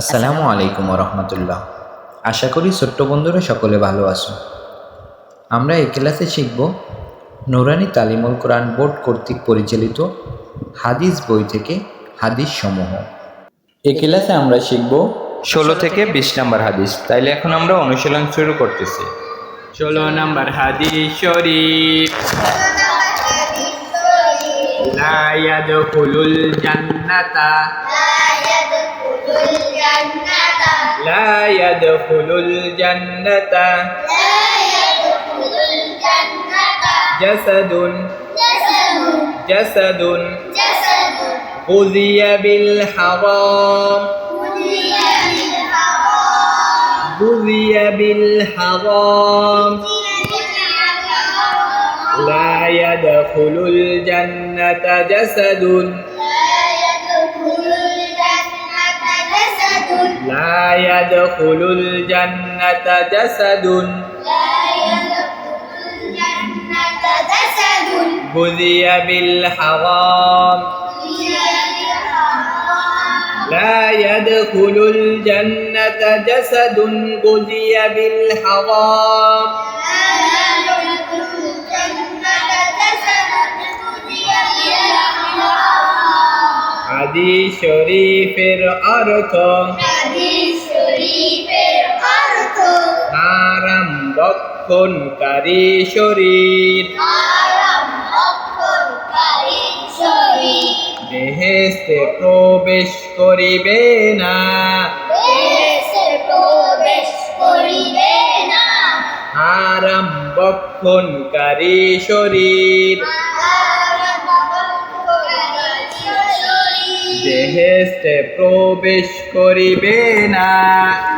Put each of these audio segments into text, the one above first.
আসসালামু আলাইকুম রহমতুল্লাহ আশা করি ছোট্ট বন্ধুরা সকলে ভালো আছো। আমরা এই ক্লাসে শিখব নুরানি তালিমুল কোরআন বোর্ড কর্তৃক পরিচালিত হাদিস বই থেকে হাদিস সমূহ এই ক্লাসে আমরা শিখব ষোলো থেকে বিশ নম্বর হাদিস। তাইলে এখন আমরা অনুশীলন শুরু করতেছি। ষোলো নম্বর হাদিস শরীফ। لا লা ইয়াদখুলুল لا يدخل الجنة لا يدخل الجنة. جسد. جسد. جسد جسد غذي بالحرام. غذي بالحرام غذي بالحرام. لا يدخل الجنة جسد. لا يدخل الجنة جسد. لا يدخل الجنة جسد بذي بالحرام. لا يدخل الجنة جسد. بذي بالحرام. حديث شريف الأرقام. হারাম বক্ষণকারী শরীর। বেহেস্তে প্রবেশ করিবে না। হারাম বক্ষণকারী শরীর। বেহেস্তে প্রবেশ করিবে না।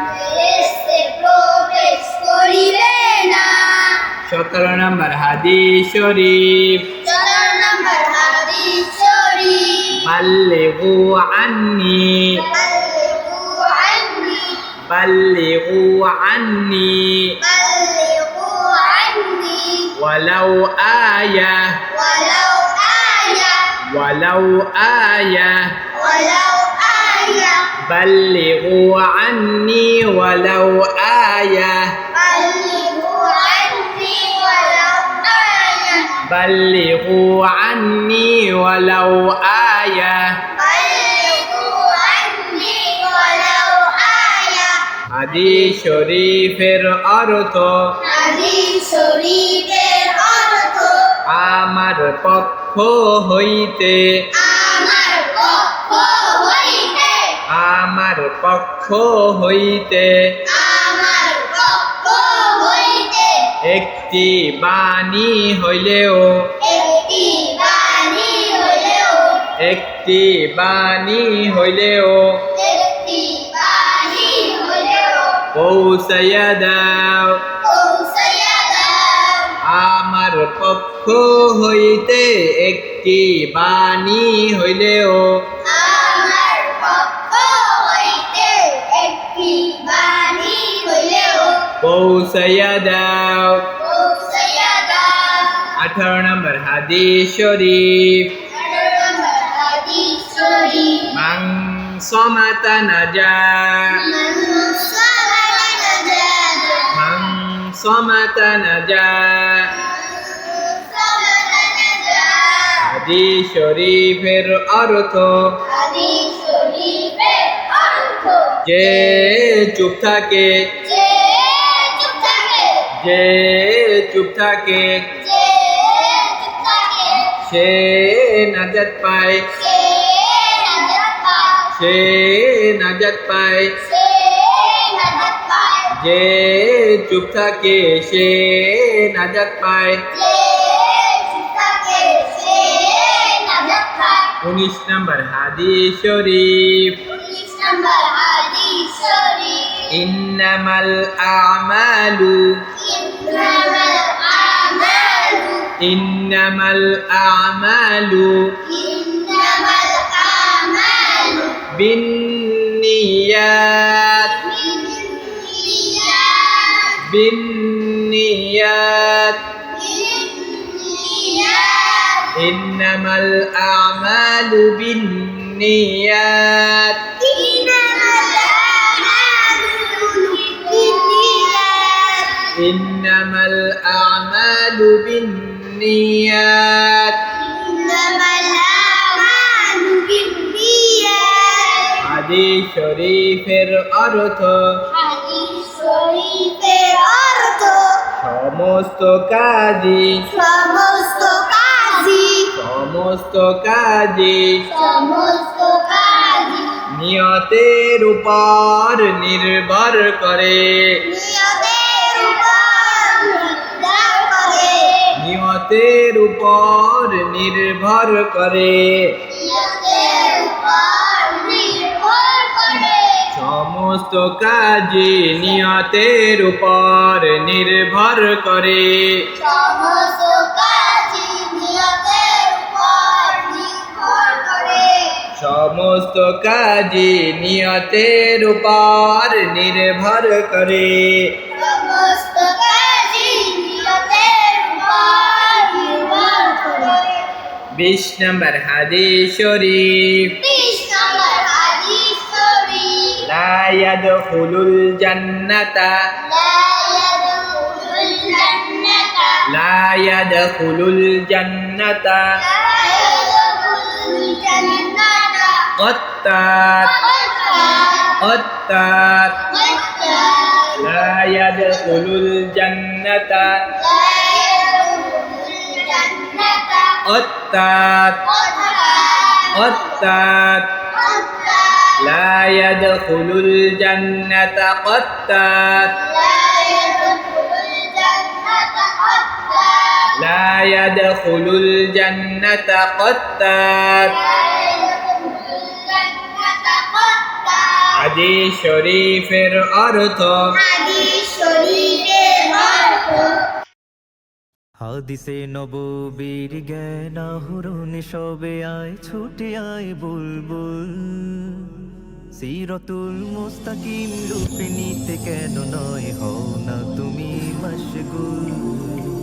সতেরো নম্বর হাদিস শরীফ চার নম্বর হাদিস শরীফ বাল্লিগু আন্নি بلغوا عني বাল্লিগু আন্নি بلغوا عني ولو آية ولو آية ولو آية ولو آية بلغوا عني ولو آية بلغوا عني ولو آية بلغوا عني ولو آية হাদিস শরীফের অর্থ হাদিস শরীফের অর্থ আমার পক্ষ হইতে আমার পক্ষ হইতে আমার পক্ষ হইতে আমার পক্ষ হইতে একটি বাণী হইলেও একটি বাণী হলেও একটি বাণী হইলেও একটি বাণী হলেও পৌঁছাইয়া দাও। পৌঁছাইয়া দাও। আমার পক্ষ হইতে একটি বাণী হইলেও শরীফ মাং সমাতা নাজা মান সালালা নাজাত মাং সমাতা নাজা সালালা নাজাত হাদিস শরীফের অর্থ হাদিস শরীফের অর্থ যে চুপ থাকে যে চুপ যে চুপ থাকে। সে নাজাত পায়। সে নাজাত পায়। সে সে যে চুপ থাকে সে নাজাত পায়। সে উনিশ নম্বর হাদিস শরীফ। ইন্নামাল আমালু। ইন্নামাল আমালু ইন্নামাল আমালু ইন্নামাল আমালু বিন্নিয়াত বিন্নিয়াত বিন্নিয়াত بالنيات إنما الأعمال بالنيات হাদিস শরীফের অর্থ হাদিস শরীফের অর্থ সমস্ত কাজই সমস্ত কাজই সমস্ত কাজই সমস্ত কাজই নিয়তের উপর নির্ভর করে নিয়তের নিয়তের উপর নির্ভর করে। সমস্ত কাজে নিয়তের উপর নির্ভর করে। সমস্ত কাজই নিয়তের উপর নির্ভর করে। সমস্ত কাজে নিয়তের উপর নির্ভর করে। সমস্ত বিশ নম্বর হাদিস শরীফ বিশ নম্বর হাদিস শরীফ لا يدخل الجنة لا يدخل الجنة لا يدخل الجنة لا يدخل الجنة قطات قطات لا يدخل الجنة قطات قطات لا يدخل الجنة قطات لا يدخل الجنة قطات হাদিস শরীফের অর্থ হাদিসে হাদিসে নবীর জ্ঞান আহরণ সবে আয়, ছুটে আয় বুলবুল। সিরতুল মুস্তাকিম রূপে নিতে কেন নয় হও না তুমি মশগুল।